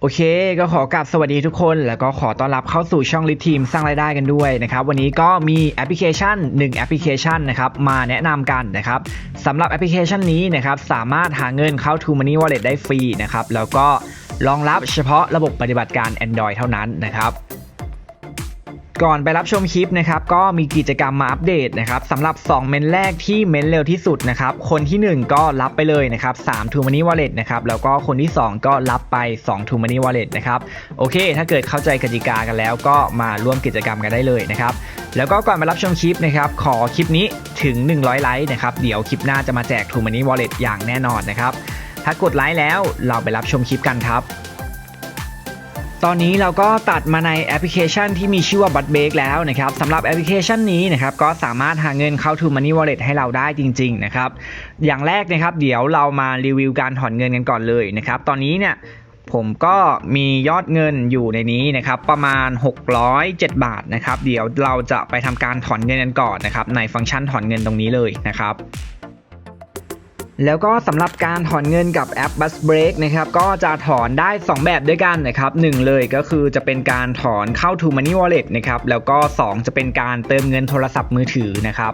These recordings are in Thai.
โอเค ก็ขอกราบสวัสดีทุกคนแล้วก็ขอต้อนรับเข้าสู่ช่องลิททีมสร้างรายได้กันด้วยนะครับ วันนี้ก็มีแอปพลิเคชัน 1 แอปพลิเคชันนะครับ มาแนะนำกันนะครับสำหรับแอปพลิเคชันนี้นะครับ สามารถหาเงินเข้า To Money Wallet ได้ฟรีนะครับ แล้วก็รองรับเฉพาะระบบปฏิบัติการ Android เท่านั้นนะครับ ก่อนไปรับชมคลิปนะครับก็มีกิจกรรมมาอัปเดตนะครับสำหรับ 2 เมนแรกที่เมนเร็วที่สุดนะครับคนที่ 1 ก็รับไปเลยนะครับ3 To Money Wallet นะครับแล้วก็คนที่ 2 ก็รับไป2 To Money Wallet นะครับโอเค ถ้าเกิดเข้าใจกติกากันแล้วก็มาร่วมกิจกรรมกันได้เลยนะครับแล้วก็ก่อนไปรับชมคลิปนะครับขอคลิปนี้ถึง 100 ไลค์นะครับเดี๋ยวคลิปหน้าจะมาแจก To Money Wallet อย่างแน่นอนนะครับถ้ากดไลค์แล้วเราไปรับชมคลิปกันครับ ตอนนี้เราก็ตัดมาในแอปพลิเคชันที่มีชื่อว่า b u t b a k แล้วนะครับสำหรับแอปพลิเคชันนี้นะครับก็สามารถหาเงินเข้า To Money Wallet ให้เราได้จริงๆนะครับอย่างแรกนะครับเดี๋ยวเรามารีวิวการถอนเงินกันก่อนเลยนะครับตอนนี้เนี่ยผมก็มียอดเงินอยู่ในนี้นะครับประมาณ 607 บาทนะครับเดี๋ยวเราจะไปทำการถอนเงินกันก่อนนะครับในฟังก์ชันถอนเงินตรงนี้เลยนะครับ แล้วก็สำหรับการถอนเงินกับแอป Bus Break นะครับก็จะถอนได้ 2 แบบด้วยกันนะครับหนึ่งเลยก็คือจะเป็นการถอนเข้า To Money Wallet นะครับแล้วก็ 2 จะเป็นการเติมเงินโทรศัพท์มือถือนะครับ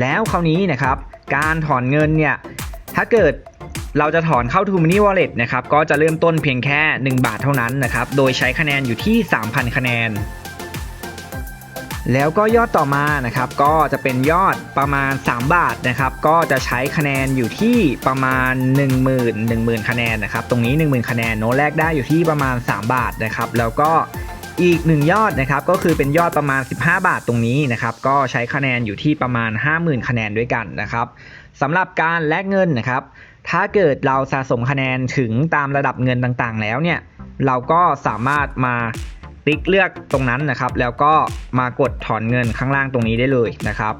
แล้วคราวนี้นะครับการถอนเงินเนี่ยถ้าเกิดเราจะถอนเข้า To Money Wallet นะครับก็จะเริ่มต้นเพียงแค่ 1 บาทเท่านั้นนะครับโดยใช้คะแนนอยู่ที่ 3,000 คะแนน แล้วก็ยอดต่อมานะครับก็จะเป็นยอดประมาณ 3 บาทนะครับก็จะใช้คะแนนอยู่ที่ประมาณ 1 0 0 0 0 1 0,000 คะแนนนะครับตรงนี้ 10,000 คะแนนโน้ตแรกได้อยู่ที่ประมาณ 3 บาทนะครับแล้วก็อีก 1 ยอดนะครับก็คือเป็นยอดประมาณ 15 บาทตรงนี้นะครับก็ใช้คะแนนอยู่ที่ประมาณ 50,000 คะแนนด้วยกันนะครับสำหรับการแลกเงินนะครับถ้าเกิดเราสะสมคะแนนถึงตามระดับเงินต่างๆ แล้วเนี่ยเราก็สามารถมา ติ๊กเลือกตรงนั้นนะครับ แล้วก็มากดถอนเงินข้างล่างตรงนี้ได้เลยนะครับ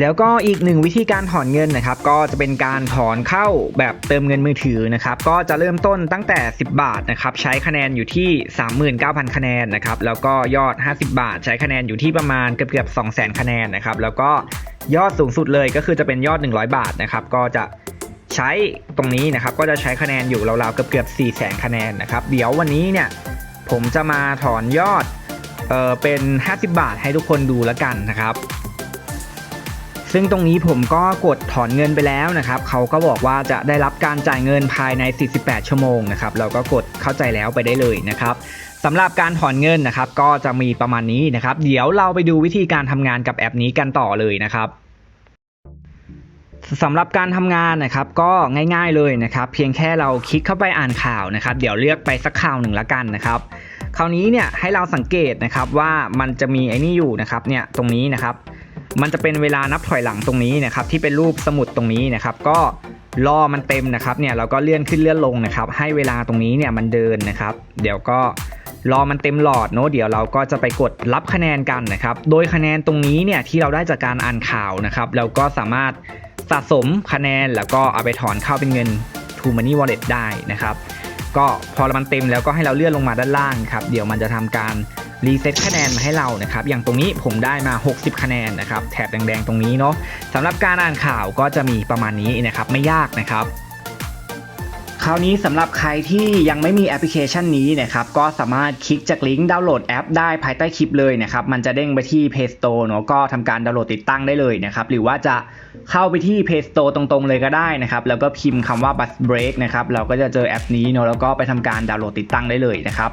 แล้วก็อีกหนึ่งวิธีการถอนเงินนะครับ ก็จะเป็นการถอนเข้าแบบเติมเงินมือถือนะครับ ก็จะเริ่มต้นตั้งแต่ 10 บาทนะครับ ใช้คะแนนอยู่ที่ 39,000 คะแนนนะครับ แล้วก็ยอด 50 บาท ใช้คะแนนอยู่ที่ประมาณเกือบเกือบ200,000 คะแนนนะครับ แล้วก็ยอดสูงสุดเลยก็คือจะเป็นยอด 100 บาทนะครับ ก็จะ ใช้ตรงนี้นะครับก็จะใช้คะแนนอยู่ราวๆเกือบเกือบ4 0 0 0 0คะแนนนะครับเดี๋ยววันนี้เนี่ยผมจะมาถอนยอดเออเป็น 50 บาทให้ทุกคนดูแล้วกันนะครับ ซึ่งตรงนี้ผมก็กดถอนเงินไปแล้วนะครับเขาก็บอกว่าจะได้รับการจ่ายเงินภายใน 48 ชั่วโมงนะครับเราก็กดเข้าใจแล้วไปได้เลยนะครับสำหรับการถอนเงินนะครับก็จะมีประมาณนี้นะครับ เดี๋ยวเราไปดูวิธีการทำงานกับแอปนี้กันต่อเลยนะครับ สำหรับการทำงานนะครับก็ง่ายๆเลยนะครับ เพียงแค่เราคลิกเข้าไปอ่านข่าวนะครับ เดี๋ยวเลือกไปสักข่าวหนึ่งละกันนะครับ คราวนี้เนี่ยให้เราสังเกตนะครับว่ามันจะมีไอ้นี่อยู่นะครับเนี่ยตรงนี้นะครับ มันจะเป็นเวลานับถอยหลังตรงนี้นะครับ ที่เป็นรูปสมุดตรงนี้นะครับ ก็รอมันเต็มนะครับเนี่ยเราก็เลื่อนขึ้นเลื่อนลงนะครับ ให้เวลาตรงนี้เนี่ยมันเดินนะครับ เดี๋ยวก็รอมันเต็มหลอดเนาะเดี๋ยวเราก็จะไปกดรับคะแนนกันนะครับ โดยคะแนนตรงนี้เนี่ยที่เราได้จากการอ่านข่าวนะครับ เราก็สามารถ สะสมคะแนนแล้วก็เอาไปถอนเข้าเป็นเงิน To Money Wallet ได้นะครับ ก็พอมันเต็มแล้วก็ให้เราเลื่อนลงมาด้านล่างครับเดี๋ยวมันจะทำการรีเซ็ตคะแนนมาให้เรานะครับ อย่างตรงนี้ผมได้มา 60 คะแนนนะครับ แถบแดงๆ ตรงนี้เนาะสำหรับการอ่านข่าวก็จะมีประมาณนี้นะครับ ไม่ยากนะครับ คราวนี้สำหรับใครที่ยังไม่มีแอปพลิเคชันนี้นะครับก็สามารถคลิกจากลิงก์ดาวน์โหลดแอปได้ภายใต้คลิปเลยนะครับมันจะเด้งไปที่ Play Store เนาะก็ทำการดาวน์โหลดติดตั้งได้เลยนะครับหรือว่าจะเข้าไปที่ Play Store ตรงๆเลยก็ได้นะครับแล้วก็พิมพ์คำว่า Bus Break นะครับเราก็จะเจอแอปนี้เนาะแล้วก็ไปทำการดาวน์โหลดติดตั้งได้เลยนะครับ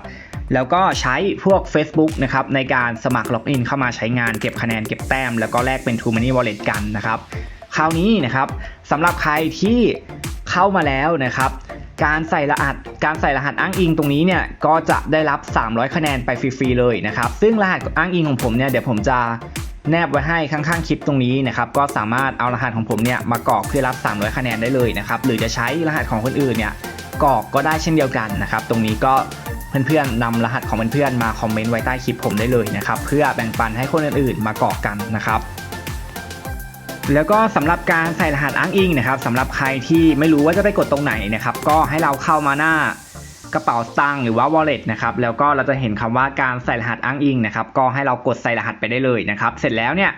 แล้วก็ใช้พวก Facebook นะครับในการสมัครล็อกอินเข้ามาใช้งานเก็บคะแนนเก็บแต้ม แล้วก็แลกเป็น True Money Wallet กันนะครับคราวนี้นะครับสำหรับใครที่เข้ามาแล้วนะครับ การใส่รหัส การใส่รหัสอ้างอิงตรงนี้เนี่ยก็จะได้รับ 300 คะแนนไปฟรีๆเลยนะครับ ซึ่งรหัสอ้างอิงของผมเนี่ยเดี๋ยวผมจะแนบไว้ให้ข้างๆคลิปตรงนี้นะครับก็สามารถเอารหัสของผมเนี่ยมากรอกเพื่อรับ 300 คะแนนได้เลยนะครับหรือจะใช้รหัสของคนอื่นเนี่ยกรอกก็ได้เช่นเดียวกันนะครับตรงนี้ก็เพื่อนๆนำรหัสของเพื่อนๆมาคอมเมนต์ไว้ใต้คลิปผมได้เลยนะครับเพื่อแบ่งปันให้คนอื่นๆมากรอกกันนะครับ แล้วก็สำหรับการใส่รหัสอ้างอิงนะครับสำหรับใครที่ไม่รู้ว่าจะไปกดตรงไหนนะครับก็ให้เราเข้ามาหน้ากระเป๋าตางค์หรือว่า wallet นะครับแล้วก็เราจะเห็นคำว่าการใส่รหัสอ้างอิงนะครับก็ให้เรากดใส่รหัสไปได้เลยนะครับเสร็จแล้วเนี่ย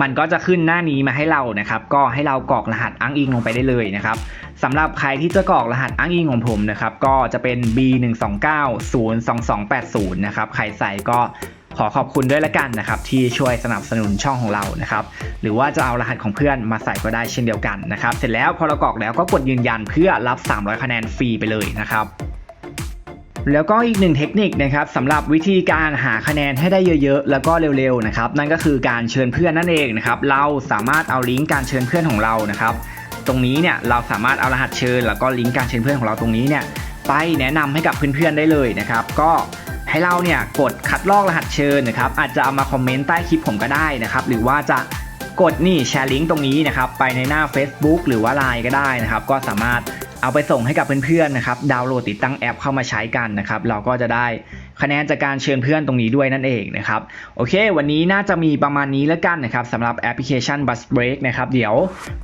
มันก็จะขึ้นหน้านี้มาให้เรานะครับ ก็ให้เรากรอกรหัสอ้างอิงลงไปได้เลยนะครับสำหรับใครที่จะกรอกรหัสอ้างอิงของผมนะครับ ก็จะเป็น B12902280 นะครับ ใครใส่ก็ ขอขอบคุณด้วยละกันนะครับ ที่ช่วยสนับสนุนช่องของเรานะครับ หรือว่าจะเอารหัสของเพื่อนมาใส่ก็ได้เช่นเดียวกันนะครับ เสร็จแล้วพอเรากรอกแล้วก็กดยืนยันเพื่อรับ 300 คะแนนฟรีไปเลยนะครับแล้วก็อีกหนึ่งเทคนิคนะครับสำหรับวิธีการหาคะแนนให้ได้เยอะๆ แล้วก็เร็วๆนะครับนั่นก็คือการเชิญเพื่อนนั่นเองนะครับเราสามารถเอาลิงก์การเชิญเพื่อนของเรานะครับ ตรงนี้เนี่ยเราสามารถเอารหัสเชิญ แล้วก็ลิงก์การเชิญเพื่อนของเราตรงนี้เนี่ยไปแนะนำให้กับเพื่อนๆได้เลยนะครับ ก็ ให้เราเนี่ยกดคัดลอกรหัสเชิญนะครับอาจจะเอามาคอมเมนต์ใต้คลิปผมก็ได้นะครับหรือว่าจะกดนี่แชร์ลิงก์ตรงนี้นะครับไปในหน้า Facebook หรือว่า Line ก็ได้นะครับก็สามารถเอาไปส่งให้กับเพื่อนๆนะครับดาวน์โหลดติดตั้งแอปเข้ามาใช้กันนะครับเราก็จะได้คะแนนจากการเชิญเพื่อนตรงนี้ด้วยนั่นเองนะครับโอเค วันนี้น่าจะมีประมาณนี้แล้วกันนะครับสำหรับแอปพลิเคชัน Bus Break นะครับเดี๋ยว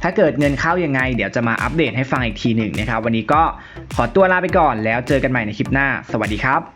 ถ้าเกิดเงินเข้ายังไง เดี๋ยวจะมาอัปเดตให้ฟังอีกทีหนึ่งนะครับวันนี้ก็ขอตัวลาไปก่อนแล้วเจอกันใหม่ในคลิปหน้า สวัสดีครับ